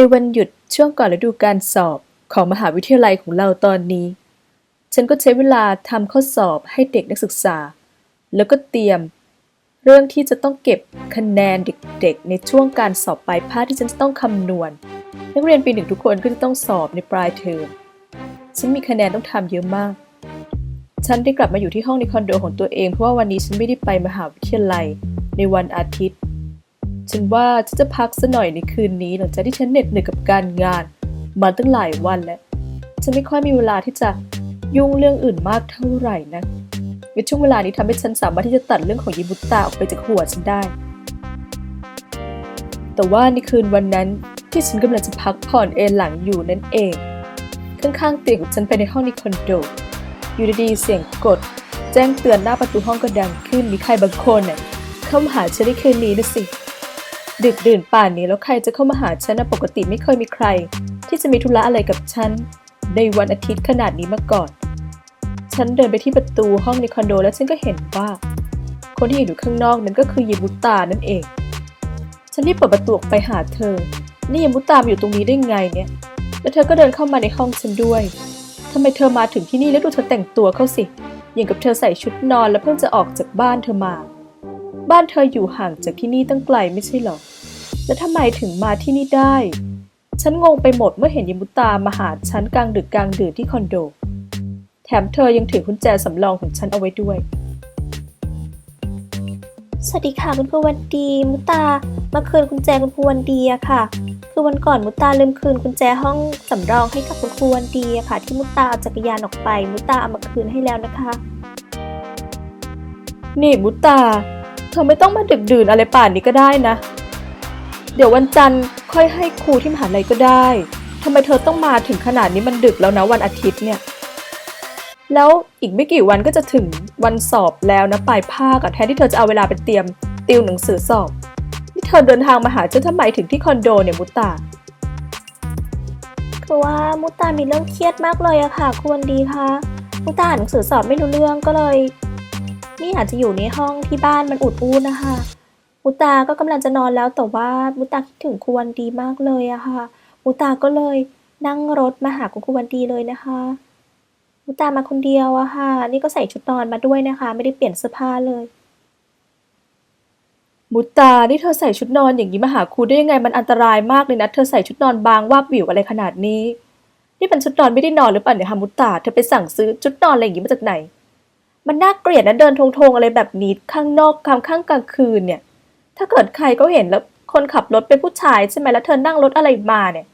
ในวันหยุดช่วงก่อนฤดูการสอบของมหาวิทยาลัยของเราตอนนี้ ฉันก็ใช้เวลาทำข้อสอบให้เด็กนักศึกษา แล้วก็เตรียม เรื่องที่จะต้องเก็บคะแนนเด็กๆ ในช่วงการสอบปลายภาคที่ฉันจะต้องคำนวณ นักเรียนปีหนึ่งทุกคนก็จะต้องสอบในปลายเทอมฉันมีคะแนนต้องทำเยอะมากฉันได้กลับมาอยู่ที่ห้องในคอนโดของตัวเองเพราะว่าวันนี้ฉันไม่ได้ไปมหาวิทยาลัยในวันอาทิตย์ ฉันว่าฉันจะพักสักหน่อยในคืนนี้หลังจากที่ฉันเหน็ดเหนื่อยกับการงานมาตั้งหลายวันแล้ว ฉันไม่ค่อยมีเวลาที่จะยุ่งเรื่องอื่นมากเท่าไหร่นะในช่วงเวลานี้ทำให้ฉันสามารถที่จะตัดเรื่องของยิบุตตาออกไปจากหัวฉันได้ แต่ว่าในคืนวันนั้นที่ฉันกำลังจะพักผ่อนเอนหลังอยู่นั่นเอง ข้างๆเตียงของฉันไปในห้องในคอนโด อยู่ดีๆเสียงกด แจ้งเตือนหน้าประตูห้องก็ดังขึ้นมีใครบางคนน่ะเข้ามาหาฉันในคืนนี้นะสิ ดึกดื่นป่านนี้แล้วใครจะเข้ามาหาฉันนะปกติไม่เคยมีใคร ที่จะมีธุระอะไรกับฉัน ในวันอาทิตย์ขนาดนี้มาก่อน ฉันเดินไปที่ประตูห้องในคอนโด แล้วฉันก็เห็นว่า คนที่อยู่ข้างนอกนั้นก็คือยิมุตานั่นเอง ฉันรีบเปิดประตูออกไปหาเธอ นี่ยิมุตามาอยู่ตรงนี้ได้ไงเนี่ย แล้วเธอก็เดินเข้ามาในห้องฉันด้วยทำไมเธอมาถึงที่นี่แล้วดูเธอแต่งตัวเข้าสิอย่างกับเธอใส่ชุดนอนแล้วเพิ่งจะออกจากบ้านเธอมา บ้านเธออยู่ห่างจากที่นี่ตั้งไกลไม่ใช่เหรอ แล้วทำไมถึงมาที่นี่ได้ ฉันงงไปหมดเมื่อเห็นยิมุตตามาหาฉันกลางดึกกลางดื่นที่คอนโด แถมเธอยังถือกุญแจสำรองของฉันเอาไว้ด้วย สวัสดีค่ะคุณครูวันดี มุตา มาคืนกุญแจคุณครูวันดีอะค่ะ คือวันก่อนมุตาลืมคืนกุญแจห้องสำรองให้กับคุณครูวันดีอะค่ะ ที่มุตาเอาจักรยานออกไป มุตาเอามาคืนให้แล้วนะคะ นี่มุตตา เธอไม่ต้องมาดึกดื่นอะไรป่านนี้ก็ได้นะ เดี๋ยววันจันทร์ค่อยให้ครูที่มหาลัยก็ได้ทำไมเธอต้องมาถึงขนาดนี้มันดึกแล้วนะวันอาทิตย์เนี่ย แล้วอีกไม่กี่วันก็จะถึงวันสอบแล้วนะปลายภาคอะแทนที่เธอจะเอาเวลาไปเตรียมติวหนังสือสอบ นี่เธอเดินทางมาหาฉันทำไมถึงที่คอนโดเนี่ยมุตตาคือว่ามุตามีเรื่องเครียดมากเลยอะค่ะครูวันดีคะมุตตาอ่านหนังสือสอบไม่รู้เรื่องก็เลย ไม่อากจะอยู่ในห้องที่บ้านมันอุดอู้นะคะ มุตาก็กำลังจะนอนแล้วแต่ว่ามุตาคิดถึงครูวันดีมากเลยอะค่ะ มุตาก็เลยนั่งรถมาหาคุณครูวันดีเลยนะคะ มุตามาคนเดียวอะค่ะ นี่ก็ใส่ชุดนอนมาด้วยนะคะ ไม่ได้เปลี่ยนเสื้อผ้าเลย มุตา นี่เธอใส่ชุดนอนอย่างนี้มาหาครูได้ยังไง มันอันตรายมากเลยนะ เธอใส่ชุดนอนบางวาบวิวอะไรขนาดนี้ นี่มันชุดนอนไม่ได้นอนหรือเปล่าเนี่ยฮะมุตตา เธอไปสั่งซื้อชุดนอนอะไรอย่างนี้มาจากไหน มันน่าเกลียดนะเดินทงๆอะไรแบบนี้ข้างนอกกลางข้างกลางคืนเนี่ย ถ้าเกิดใครเขาเห็นแล้วคนขับรถเป็นผู้ชายใช่ไหมแล้วเธอนั่งรถอะไรมาเนี่ย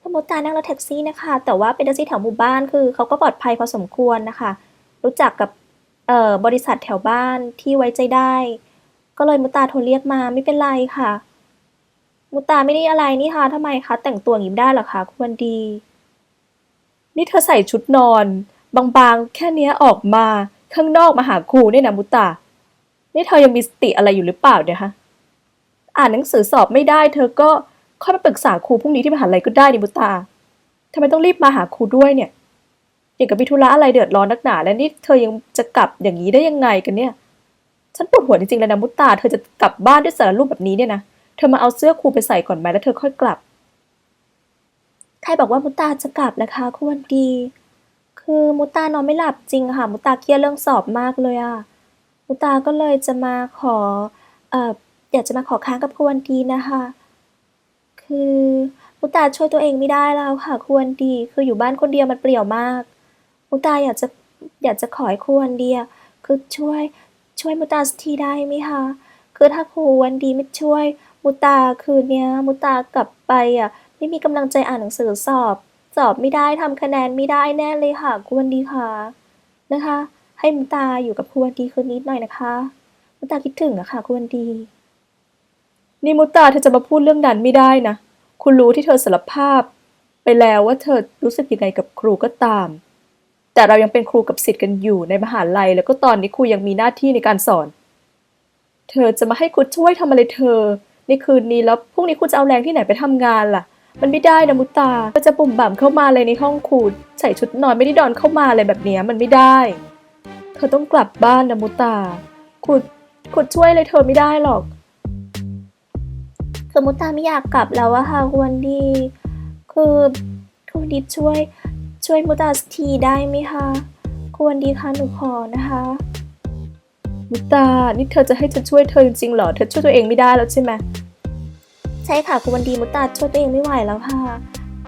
ถ้ามุตานั่งรถแท็กซี่นะคะ แต่ว่าเป็นแท็กซี่แถวหมู่บ้านคือเขาก็ปลอดภัยพอสมควรนะคะ รู้จักกับเอ่อบริษัทแถวบ้านที่ไว้ใจได้ ก็เลยมุตาโทรเรียกมาไม่เป็นไรค่ะ มุตาไม่ได้อะไรนี่ค่ะทำไมคะแต่งตัวอย่างนี้ไม่ได้หรอคะคุณวันดี นี่เธอใส่ชุดนอน บางๆ แค่เนี้ออกมา ข้างนอกมาหาครูเนี่ยนะมุตตา นี่เธอยังมีสติอะไรอยู่หรือเปล่าเนี่ยฮะ อ่านหนังสือสอบไม่ได้ เธอก็ค่อยมาปรึกษาครูพรุ่งนี้ที่มหาลัยก็ได้นี่มุตตาทำไมต้องรีบมาหาครูด้วยเนี่ยอย่างกับมีธุระอะไรเดือดร้อนนักหนา แล้วนี่เธอยังจะกลับอย่างนี้ได้ยังไงกันเนี่ย ฉันปวดหัวจริงๆเลยนะมุตตา เธอจะกลับบ้านด้วยสารรูปแบบนี้เนี่ยนะ เธอมาเอาเสื้อครูไปใส่ก่อนไหมแล้วเธอค่อยกลับ ใครบอกว่ามุตาจะกลับนะคะคุณวันดี คือมุตานอนไม่หลับจริงค่ะ มุตาเครียดเรื่องสอบมากเลยอะมุตาก็เลยจะมาขอเอ่ออยากจะมาขอค้างกับคุณวันดีนะคะ คือมุตาช่วยตัวเองไม่ได้แล้วค่ะคุณวันดี คืออยู่บ้านคนเดียวมันเปลี่ยวมาก มุตาอยากจะอยากจะขอให้คุณวันดีคือช่วยช่วยมุตาสักทีได้ไหมคะ คือถ้าครูวันดีไม่ช่วย มุตาคืนเนี้ยมุตากลับไปอะไม่มีกำลังใจอ่านหนังสือสอบ สอบไม่ได้ทำคะแนนไม่ได้แน่เลยค่ะคุณวันดีค่ะนะคะ ให้มุตาอยู่กับคุณวันดีคืนนี้หน่อยนะคะ มุตาคิดถึงอะค่ะคุณวันดี นี่มุตาเธอจะมาพูดเรื่องนั้นไม่ได้นะ คุณรู้ที่เธอสารภาพ ไปแล้วว่าเธอรู้สึกยังไงกับครูก็ตาม แต่เรายังเป็นครูกับศิษย์กันอยู่ในมหาลัย แล้วก็ตอนนี้ครูยังมีหน้าที่ในการสอน เธอจะมาให้ครูช่วยทำอะไรเธอในคืนนี้แล้วพรุ่งนี้ครูจะเอาแรงที่ไหนไปทำงานล่ะ มันไม่ได้นะมุตตาก็จะปุ่มบ่ามเข้ามาเลยในห้องครูใส่ชุดนอนไม่ได้ดอนเข้ามาอะไรแบบเนี้ยมันไม่ได้ เธอต้องกลับบ้านนะมุตตาครูครูช่วยอะไรเธอไม่ได้หรอกคือมุตตาไม่อยากกลับแล้วอะค่ะคุณวันดีคือคุณวันดีช่วยช่วยมุตตาสักทีได้ไหมคะคุณวันดีคะหนูขอนะคะ มุตตา นี่เธอจะให้ฉันช่วยเธอจริงๆเหรอ เธอช่วยตัวเองไม่ได้แล้วใช่ไหมใช่ค่ะคุณวันดีมุตตาช่วยตัวเองไม่ไหวแล้วค่ะ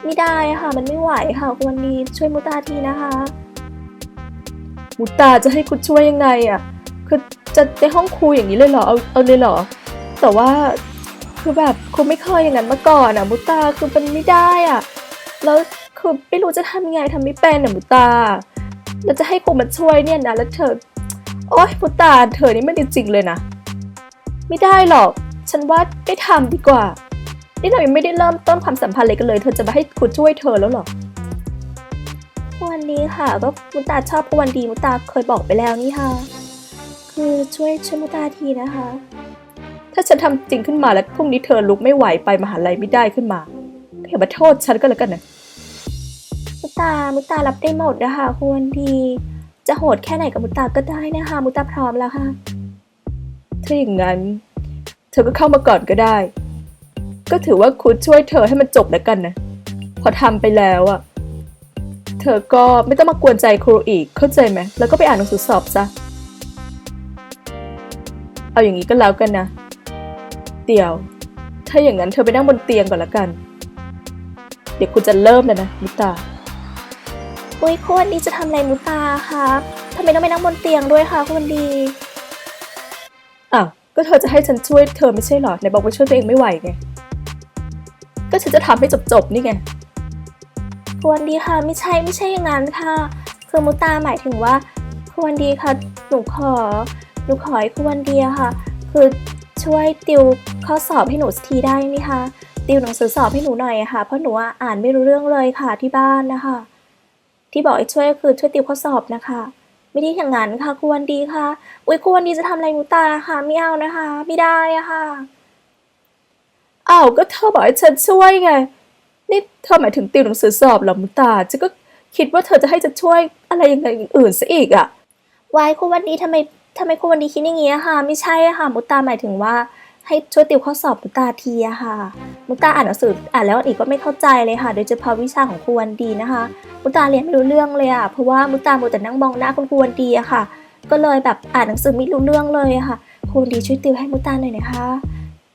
ไม่ได้ค่ะ มันไม่ไหวค่ะคุณวันดีช่วยมุตตาทีนะคะ มุตตาจะให้คุณช่วยยังไงอะคือจะในห้องครูอย่างนี้เลยเหรอเอาเอาเลยเหรอ แต่ว่าคือแบบครูไม่เคยอย่างนั้นมาก่อนอะ มุตตาคือมันไม่ได้อะแล้วคือไม่รู้จะทำยังไงทำไม่เป็นอะมุตตาแล้วจะให้ครูมาช่วยเนี่ยนะแล้วเธอโอ๊ยมุตตาเธอนี่ไม่จริงๆเลยนะไม่ได้หรอก ฉันว่าไม่ทำดีกว่า นี่เรายังไม่ได้เริ่มต้นความสัมพันธ์อะไรกันเลย เธอจะมาให้ครูช่วยเธอแล้วเหรอคุณวันดีค่ะก็มุตตาชอบคุณวันดีมุตตาเคยบอกไปแล้วนี่ค่ะ คือช่วยช่วยมุตตาทีนะคะ ถ้าฉันทำจริงขึ้นมาแล้วพรุ่งนี้เธอลุกไม่ไหวไปมหาลัยไม่ได้ขึ้นมาก็อย่ามาโทษฉันก็แล้วกันนะมุตตามุตตารับได้หมดนะคะคุณวันดี จะโหดแค่ไหนกับมุตตาก็ได้นะคะมุตตาพร้อมแล้วค่ะถ้าอย่างนั้น เธอก็เข้ามาก่อนก็ได้ ก็ถือว่าครูช่วยเธอให้มันจบแล้วกันนะ พอทำไปแล้วอะเธอก็ไม่ต้องมากวนใจครูอีกเข้าใจไหม แล้วก็ไปอ่านหนังสือสอบซะ เอาอย่างนี้ก็แล้วกันนะ เดี๋ยว ถ้าอย่างนั้นเธอไปนั่งบนเตียงก่อนละกัน เดี๋ยวคุณจะเริ่มแล้วนะมิตาอุ้ยคุณวันดีจะทำอะไรมุตตาคะทำไมต้องไปนั่งบนเตียงด้วยคะคุณวันดีอ้าวก็เธอจะให้ฉันช่วยเธอไม่ใช่เหรอไหนบอกว่าช่วยตัวเองไม่ไหวไง ก็ฉันจะทำให้จบๆนี่ไงคุณวันดีค่ะไม่ใช่ไม่ใช่อย่างนั้นค่ะ คือมุตาหมายถึงว่าคุณวันดีค่ะหนูขอหนูขอให้คุณวันดีอะค่ะ คือช่วยติวข้อสอบให้หนูสักทีได้ไหมคะติวหนังสือสอบให้หนูหน่อยอะค่ะ เพราะหนูอะอ่านไม่รู้เรื่องเลยค่ะที่บ้านนะคะ ที่บอกให้ช่วยก็คือช่วยติวข้อสอบนะคะ ไม่ได้อย่างนั้นค่ะคุณวันดีค่ะ อุ้ยคุณวันดีจะทำอะไรมุตตาค่ะไม่เอานะคะ ไม่ได้อะค่ะ อ้าวก็เธอบอกให้ฉันช่วยไง นี่เธอหมายถึงติวหนังสือสอบเหรอมุตาฉันก็คิดว่าเธอจะให้ฉันช่วยอะไรยังไงอย่างอื่นซะอีกอะวายคุณวันดีทำไมทำไมคุณวันดีคิดอย่างนี้อะค่ะ ไม่ใช่อะค่ะ มุตาหมายถึงว่าให้ช่วยติวข้อสอบมุตาทีอะค่ะ มุตาอ่านหนังสืออ่านแล้วอีกก็ไม่เข้าใจเลยค่ะ โดยเฉพาะวิชาของครูวันดีนะคะ มุตาเรียนไม่รู้เรื่องเลยอะเพราะว่ามุตตามัวแต่นั่งมองหน้าคุณครูวันดีอะค่ะ ก็เลยแบบอ่านหนังสือไม่รู้เรื่องเลยอะค่ะครูวันดีช่วยติวให้มุตาหน่อยนะคะ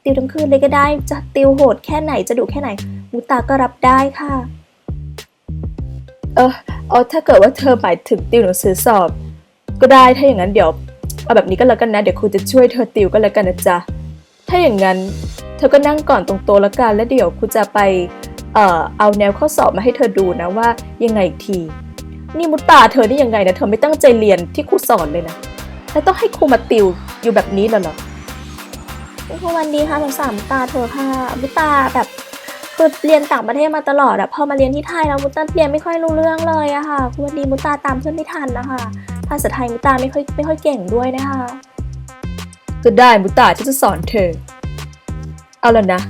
ติวทั้งคืนเลยก็ได้ จะติวโหดแค่ไหนจะดุแค่ไหน มุตาก็รับได้ค่ะ เออเอาถ้าเกิดว่าเธอหมายถึงติวหนังสือสอบ ก็ได้ถ้าอย่างนั้นเดี๋ยวเอาแบบนี้ก็แล้วกันนะ เดี๋ยวครูจะช่วยเธอติวก็แล้วกันนะจ๊ะ ถ้าอย่างนั้นเธอก็นั่งก่อนตรงโต๊ะแล้วกันแล้วเดี๋ยวครูจะไปเอ่อเอาแนวข้อสอบมาให้เธอดูนะว่ายังไงอีกที นี่มุตตาเธอได้ยังไงนะเธอไม่ตั้งใจเรียนที่ครูสอนเลยนะแล้วต้องให้ครูมาติวอยู่แบบนี้เหรอ คุณวันดีค่ะสงสารมุตตาเธอค่ะมุตตาแบบคือเรียนต่างประเทศมาตลอดอะพอมาเรียนที่ไทยแล้วมุตตาเรียนไม่ค่อยรู้เรื่องเลยอะค่ะคุณวันดีมุตตาตามเพื่อนไม่ทันนะคะภาษาไทยมุตตาไม่ค่อยไม่ค่อยเก่งด้วยนะคะก็ได้มุตตาที่จะสอนเธอ เอาละนะ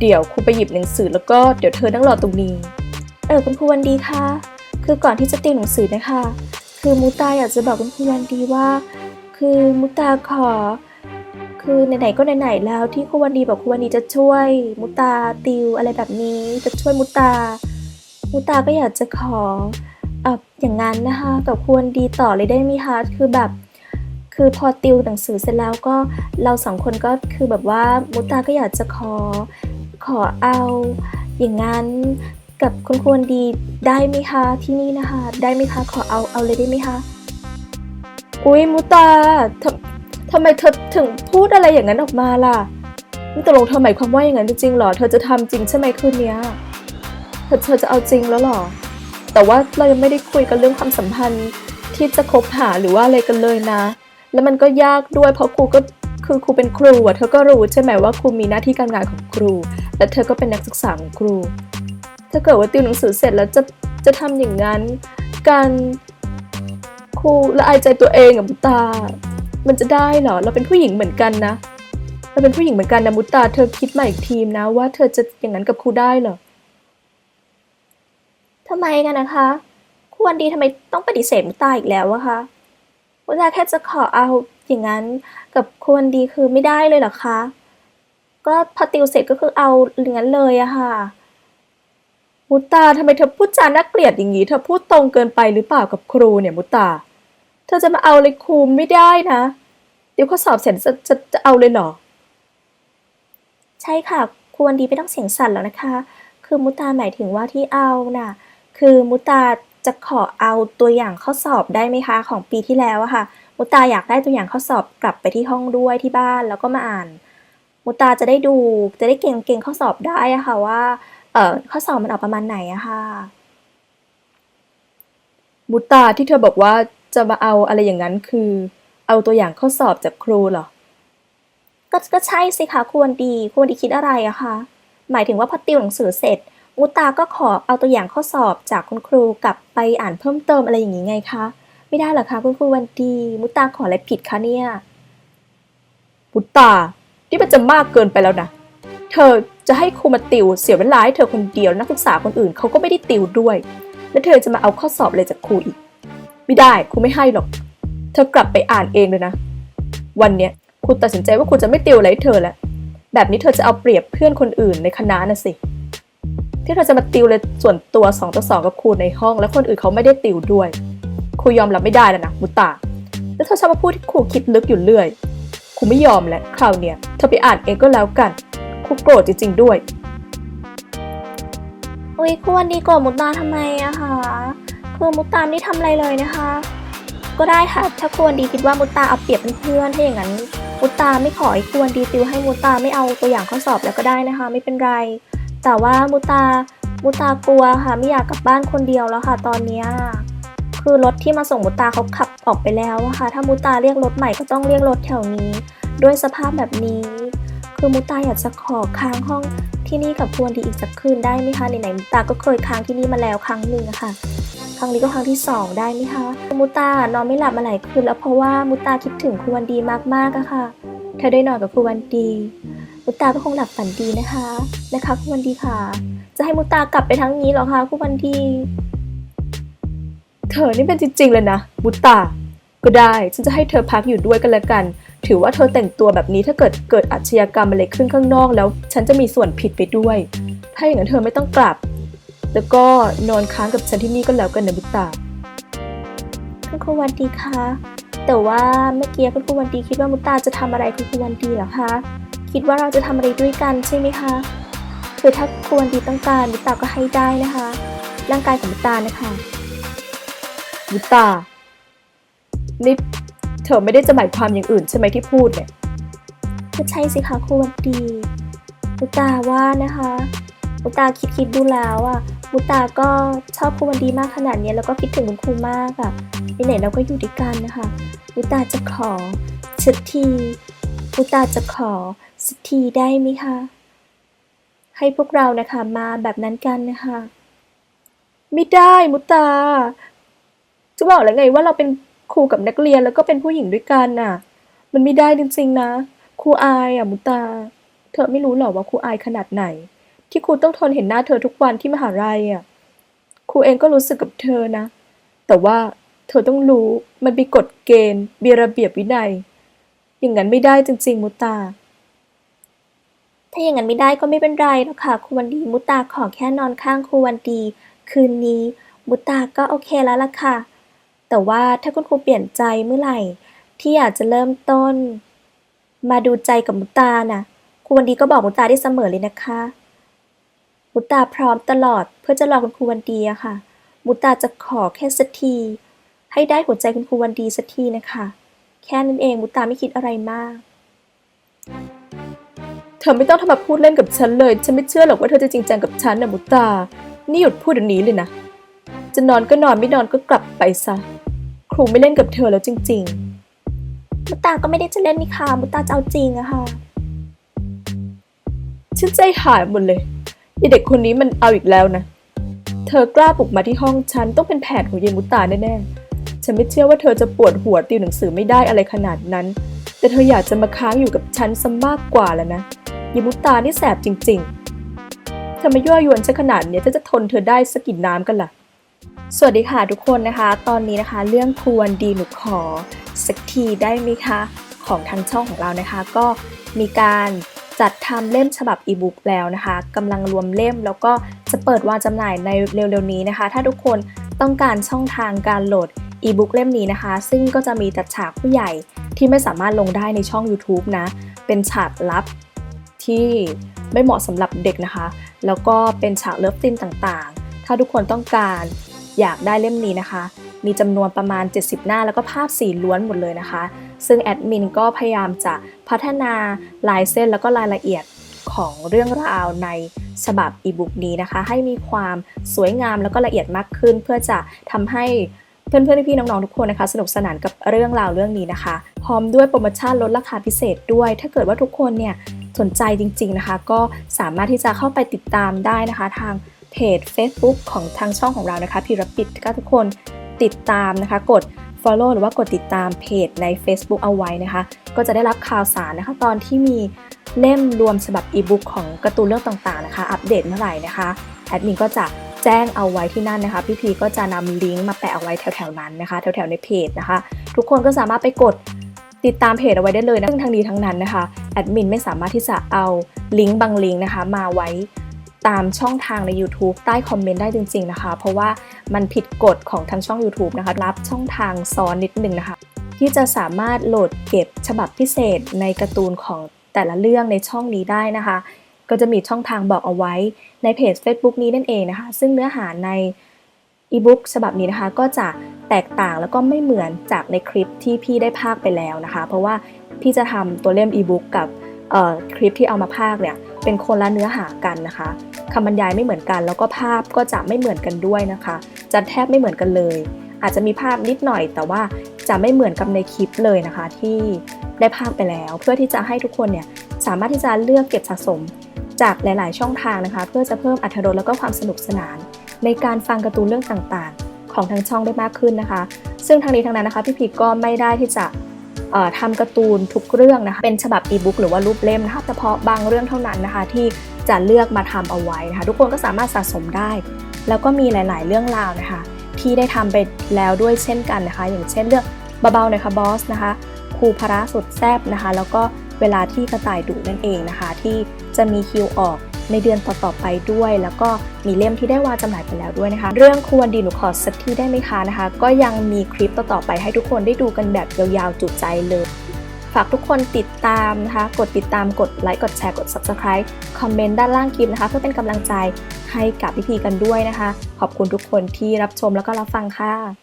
เดี๋ยวครูไปหยิบหนังสือแล้วก็เดี๋ยวเธอนั่งรอตรงนี้ เออคุณครูวันดีคะคือก่อนที่จะติวหนังสือนะคะ คือมุตตาอยากจะบอกคุณครูวันดีว่า คือมุตตาขอ คือไหนๆก็ไหนๆแล้วที่ครูวันดีบอกครูวันดีจะช่วยมุตตาติวอะไรแบบนี้จะช่วยมุตตามุตาก็อยากจะขอเอ่ออย่างนั้นนะคะกับครูวันดีต่อเลยได้ไหมคะคือแบบ คือพอติวหนังสือเสร็จแล้วก็เราสองคนก็คือแบบว่ามุตาก็อยากจะขอขอเอาอย่างนั้นกับคุณควันดีได้ไหมคะที่นี่นะคะ ได้ไหมคะขอเอาเอาเลยได้ไหมคะอุ๊ยมุตา ทำไมเธอถึงพูดอะไรอย่างนั้นออกมาล่ะนี่ตกลงเธอหมายความว่าอย่างนั้นจริงๆหรอ เธอจะทำจริงใช่ไหมคืนนี้เธอเธอจะเอาจริงแล้วหรอ แต่ว่าเรายังไม่ได้คุยกันเรื่องความสัมพันธ์ที่จะคบหาหรือว่าอะไรกันเลยนะ แล้วมันก็ยากด้วยเพราะครูก็คือครูเป็นครูอะเธอก็รู้ใช่ไหมว่าครูมีหน้าที่การงานของครู และเธอก็เป็นนักศึกษาของครู ถ้าเกิดว่าติวหนังสือเสร็จแล้วจะจะทำอย่างนั้น การครูละอายใจตัวเองอะมุตา มันจะได้เหรอ เราเป็นผู้หญิงเหมือนกันนะ เราเป็นผู้หญิงเหมือนกันนะมุตตา เธอคิดมาอีกทีมนะว่าเธอจะอย่างนั้นกับครูได้เหรอทำไมกันนะคะครูวันดีทำไมต้องปฏิเสธมุตตาอีกแล้วอะคะมุตตาแค่จะขอเอาอย่างนั้นกับครูวันดีคือไม่ได้เลยเหรอคะ ก็พอติวเสร็จก็คือเอาอย่างนั้นเลยอะค่ะมุตตาทำไมเธอพูดจาน่าเกลียดอย่างนี้ เธอพูดตรงเกินไปหรือเปล่ากับครูเนี่ยมุตตา ธอจะมาเอาเลยครูไม่ได้นะ เดี๋ยวข้อสอบเสร็จจะจะจะเอาเลยเหรอ ใช่ค่ะครูวันดีไม่ต้องเสียงสั่นแล้วนะคะ คือมุตตาหมายถึงว่าที่เอาน่ะ คือมุตตาจะขอเอาตัวอย่างข้อสอบได้ไหมคะ ของปีที่แล้วอะค่ะ มุตตาอยากได้ตัวอย่างข้อสอบกลับไปที่ห้องด้วยที่บ้านแล้วก็มาอ่าน มุตตาจะได้ดูจะได้เก่งเก่งข้อสอบได้อะค่ะว่าเอ่อข้อสอบมันออกประมาณไหนอะค่ะ มุตตาที่เธอบอกว่า จะมาเอาอะไรอย่างนั้นคือ เอาตัวอย่างข้อสอบจากครูเหรอ ก็ก็ใช่สิคะครูวันดีครูวันดีคิดอะไรอะคะ หมายถึงว่าพอติวหนังสือเสร็จมุตาก็ขอเอาตัวอย่างข้อสอบจากคุณครูกลับไปอ่านเพิ่มเติมอะไรอย่างนี้ไงคะ ไม่ได้เหรอคะคุณครูวันดี มุตาขออะไรผิดคะเนี่ย มุตานี่มันจะมากเกินไปแล้วนะ เธอจะให้ครูมาติวเสียเวลาให้เธอคนเดียวนักศึกษาคนอื่นเขาก็ไม่ได้ติวด้วย แล้วเธอจะมาเอาข้อสอบอะไรจากครูอีก ไม่ได้ครูไม่ให้หรอก เธอกลับไปอ่านเองเลยนะ วันเนี้ยครูตัดสินใจว่าครูจะไม่ติวอะไรเธอแล้วแบบนี้เธอจะเอาเปรียบเพื่อนคนอื่นในคณะน่ะสิ ที่เธอจะมาติวเลยส่วนตัวสองต่อสองกับครูในห้อง แล้วคนอื่นเขาไม่ได้ติวด้วย ครูยอมรับไม่ได้แล้วนะมุตตาแล้วเธอชอบมาพูดที่ครูคิดลึกอยู่เรื่อยครูไม่ยอมแล้วคราวเนี้ยเธอไปอ่านเองก็แล้วกันครูโกรธจริง ๆ ด้วยอุ้ยครูวันดีโกรธมุตตาทำไมอะคะ คือมุตตาไม่ได้ทำอะไรเลยนะคะ ก็ได้ค่ะ ถ้าควันดีคิดว่ามุตตาเอาเปรียบเพื่อนๆถ้าอย่างนั้นมุตตาไม่ขอให้ควันดีติวให้มุตตาไม่เอาตัวอย่างข้อสอบแล้วก็ได้นะคะ ไม่เป็นไร แต่ว่ามุตตามุตตากลัวค่ะไม่อยากกลับบ้านคนเดียวแล้วค่ะ ตอนนี้คือรถที่มาส่งมุตตาเขาขับออกไปแล้วอะค่ะ ถ้ามุตตาเรียกรถใหม่ก็ต้องเรียกรถแถวนี้ ด้วยสภาพแบบนี้ คือมุตตาอยากจะขอค้างห้องที่นี่กับควันดีอีกสักคืนได้ไหมคะไหนๆมุตตาก็เคยค้างที่นี่มาแล้วครั้งหนึ่งค่ะ รั้งนี้ก็ครั้งที่สองได้ไหมคะมุตานอนไม่หลับมาหลายคืนแล้วเพราะว่ามุตาคิดถึงครูวันดีมากๆอะค่ะ เธอได้นอนกับครูวันดีมุตาก็คงหลับฝันดีนะคะนะคะครูวันดีค่ะ จะให้มุตากลับไปทั้งนี้หรอคะครูวันดี เธอนี่เป็นจริงๆเลยนะมุตตาก็ได้ฉันจะให้เธอพักอยู่ด้วยกันแล้วกัน ถือว่าเธอแต่งตัวแบบนี้ถ้าเกิดเกิดอาชญากรรมอะไรขึ้นข้างนอกแล้ว ฉันจะมีส่วนผิดไปด้วย ถ้าอย่างนั้นเธอไม่ต้องกลับ แล้วก็นอนค้างกับฉันที่นี่ก็แล้วกันนะมุตตาคุณครูวันดีคะ แต่ว่าเมื่อกี้คุณครูวันดีคิดว่ามุตตาจะทำอะไรคุณครูวันดีเหรอคะ คิดว่าเราจะทำอะไรด้วยกันใช่ไหมคะคือถ้าครูวันดีต้องการมุตตาก็ให้ได้นะคะ ร่างกายของมุตตานะคะมุตตานี่เธอไม่ได้จะหมายความอย่างอื่นใช่ไหมที่พูดเนี่ยก็ใช่สิคะครูวันดีมุตตาว่านะคะมุตตาคิดคิดดูแล้วอะ มุตาก็ชอบครูวันดีมากขนาดนี้แล้วก็คิดถึงคุณครูมากอะไหนๆเราก็อยู่ด้วยกันนะคะมุตาจะขอสักทีมุตาจะขอสักทีได้ไหมคะให้พวกเรานะคะมาแบบนั้นกันนะคะไม่ได้มุตาจะบอกแล้วไงว่าเราเป็นครูกับนักเรียนแล้วก็เป็นผู้หญิงด้วยกันน่ะ มันไม่ได้จริงๆนะครูอายอะมุตตาเธอไม่รู้หรอว่าครูอายขนาดไหน ที่ครูต้องทนเห็นหน้าเธอทุกวันที่มหาลัยอะครูเองก็รู้สึกกับเธอนะ แต่ว่าเธอต้องรู้มันมีกฎเกณฑ์มีระเบียบวินัย อย่างนั้นไม่ได้จริง ๆ มุตา ถ้าอย่างนั้นไม่ได้ก็ไม่เป็นไรหรอกค่ะครูวันดี มุตาขอแค่นอนข้างครูวันดี คืนนี้ มุตาก็โอเคแล้วล่ะค่ะ แต่ว่าถ้าคุณครูเปลี่ยนใจเมื่อไหร่ ที่อยากจะเริ่มต้น มาดูใจกับมุตาน่ะครูวันดีก็บอกมุตาได้เสมอเลยนะคะ มุตตาพร้อมตลอดเพื่อจะรอคุณครูวันดีอะค่ะ มุตตาจะขอแค่สักที ให้ได้หัวใจคุณครูวันดีสักทีนะคะ แค่นั้นเองมุตตาไม่คิดอะไรมาก เธอไม่ต้องทำมาพูดเล่นกับฉันเลย ฉันไม่เชื่อหรอกว่าเธอจะจริงจังกับฉันนะมุตตา นี่หยุดพูดเดี๋ยวนี้เลยนะ จะนอนก็นอนไม่นอนก็กลับไปซะ ครูไม่เล่นกับเธอแล้วจริงมุตตาก็ไม่ได้จะเล่นนี่ค่ะ มุตตาจะเอาจริงอะค่ะๆฉันใจหายหมดเลยไอ เด็กคนนี้มันเอาอีกแล้วนะ เธอกล้าบุกมาที่ห้องฉันต้องเป็นแผนของเยมุตาแน่ๆ ฉันไม่เชื่อว่าเธอจะปวดหัวติวหนังสือไม่ได้อะไรขนาดนั้น แต่เธออยากจะมาค้างอยู่กับฉันซะมากกว่าแล้วนะเยมุตานี่แสบจริง ๆ เธอมายั่วยวนฉันขนาดเนี้ยเธอจะทนเธอได้สักกี่น้ำกันล่ะ สวัสดีค่ะทุกคนนะคะ ตอนนี้นะคะ เรื่องควรดีหนูขอสักทีได้ไหมคะ ของทางช่องของเรานะคะ ก็มีการ จัดทำเล่มฉบับอีบุ๊กแล้วนะคะกำลังรวมเล่มแล้วก็จะเปิดวางจำหน่ายในเร็วๆนี้นะคะ ถ้าทุกคนต้องการช่องทางการโหลดอีบุ๊กเล่มนี้นะคะ ซึ่งก็จะมีแต่ฉากผู้ใหญ่ที่ไม่สามารถลงได้ในช่อง YouTube นะ เป็นฉากลับที่ไม่เหมาะสำหรับเด็กนะคะ แล้วก็เป็นฉากเลิฟซีนต่างๆ ถ้าทุกคนต้องการอยากได้เล่มนี้นะคะ มีจำนวนประมาณ 70 หน้า แล้วก็ภาพสีล้วนหมดเลยนะคะ ซึ่งแอดมินก็พยายามจะพัฒนาลายเส้นแล้วก็รายละเอียดของเรื่องราวในฉบับอีบุ๊กนี้นะคะ ให้มีความสวยงามแล้วก็ละเอียดมากขึ้น เพื่อจะทำให้เพื่อนๆพี่ๆน้องๆทุกคนนะคะ สนุกสนานกับเรื่องราวเรื่องนี้นะคะ พร้อมด้วยโปรโมชั่นลดราคาพิเศษด้วย ถ้าเกิดว่าทุกคนเนี่ยสนใจจริง ๆนะคะ ก็สามารถที่จะเข้าไปติดตามได้นะคะ ทางเพจ Facebook ของทางช่องของเรานะคะพีรปิดก็ทุกคน ติดตามนะคะ กด follow หรือว่ากดติดตามเพจใน Facebook เอาไว้นะคะ ก็จะได้รับข่าวสารนะคะ ตอนที่มีเล่มรวมฉบับอีบุ๊กของการ์ตูนเรื่องต่างๆนะคะ อัปเดตเมื่อไหร่นะคะแอดมินก็จะแจ้งเอาไว้ที่นั่นนะคะ พี่พีก็จะนำลิงก์มาแปะเอาไว้แถวๆนั้นนะคะ แถวๆในเพจนะคะ ทุกคนก็สามารถไปกดติดตามเพจเอาไว้ได้เลยนะซึ่งทั้งนี้ทั้งนั้นนะคะแอดมินไม่สามารถที่จะเอาลิงก์บางลิงก์นะคะ มาไว้ ตามช่องทางใน YouTube ใต้คอมเมนต์ได้จริง ๆนะคะ เพราะว่ามันผิดกฎของทางช่อง YouTube นะคะ รับช่องทางซ้อนนิดนึงนะคะ ที่จะสามารถโหลดเก็บฉบับพิเศษในการ์ตูนของแต่ละเรื่องในช่องนี้ได้นะคะ ก็จะมีช่องทางบอกเอาไว้ในเพจ Facebook นี้นั่นเองนะคะ ซึ่งเนื้อหาในอีบุ๊กฉบับนี้นะคะ ก็จะแตกต่างแล้วก็ไม่เหมือนจากในคลิปที่พี่ได้พากย์ไปแล้วนะคะ เพราะว่าพี่จะทำตัวเล่มอีบุ๊กกับคลิปที่เอามาพากย์เนี่ย เป็นคนละเนื้อหากันนะคะคำบรรยายไม่เหมือนกัน แล้วก็ภาพก็จะไม่เหมือนกันด้วยนะคะ จะแทบไม่เหมือนกันเลย อาจจะมีภาพนิดหน่อย แต่ว่าจะไม่เหมือนกับในคลิปเลยนะคะ ที่ได้ภาพไปแล้ว เพื่อที่จะให้ทุกคนเนี่ยสามารถที่จะเลือกเก็บสะสมจากหลาย ๆ ช่องทางนะคะ เพื่อจะเพิ่มอรรถรสแล้วก็ความสนุกสนาน ในการฟังการ์ตูนเรื่องต่างๆ ของทางช่องได้มากขึ้นนะคะ ซึ่งทางนี้ทางนั้นนะคะพี่พีก็ไม่ได้ที่จะ ทำการ์ตูนทุกเรื่องนะคะเป็นฉบับอีบุ๊กหรือว่ารูปเล่มนะคะเฉพาะบางเรื่องเท่านั้นนะคะ ที่จะเลือกมาทำเอาไว้นะคะทุกคนก็สามารถสะสมได้ แล้วก็มีหลาย ๆ เรื่องราวนะคะ ที่ได้ทำไปแล้วด้วยเช่นกันนะคะ อย่างเช่นเรื่องเบาๆหน่อยค่ะบอสนะคะครูพระสุดแซบนะคะ แล้วก็เวลาที่กระต่ายดุนั่นเองนะคะ ที่จะมีคิวออก ในเดือนต่อๆไปด้วย แล้วก็มีเล่มที่ได้วางจำหน่ายไปแล้วด้วยนะคะ เรื่องควันดีหนูขอสักทีได้ไหมคะนะคะ ก็ยังมีคลิปต่อๆไปให้ทุกคนได้ดูกันแบบยาวๆจุใจเลยฝากทุกคนติดตามนะคะ กดติดตามกดไลค์กดแชร์กด subscribe คอมเมนต์ด้านล่างคลิปนะคะ เพื่อเป็นกำลังใจให้กับพี่พีกันด้วยนะคะ ขอบคุณทุกคนที่รับชมแล้วก็รับฟังค่ะ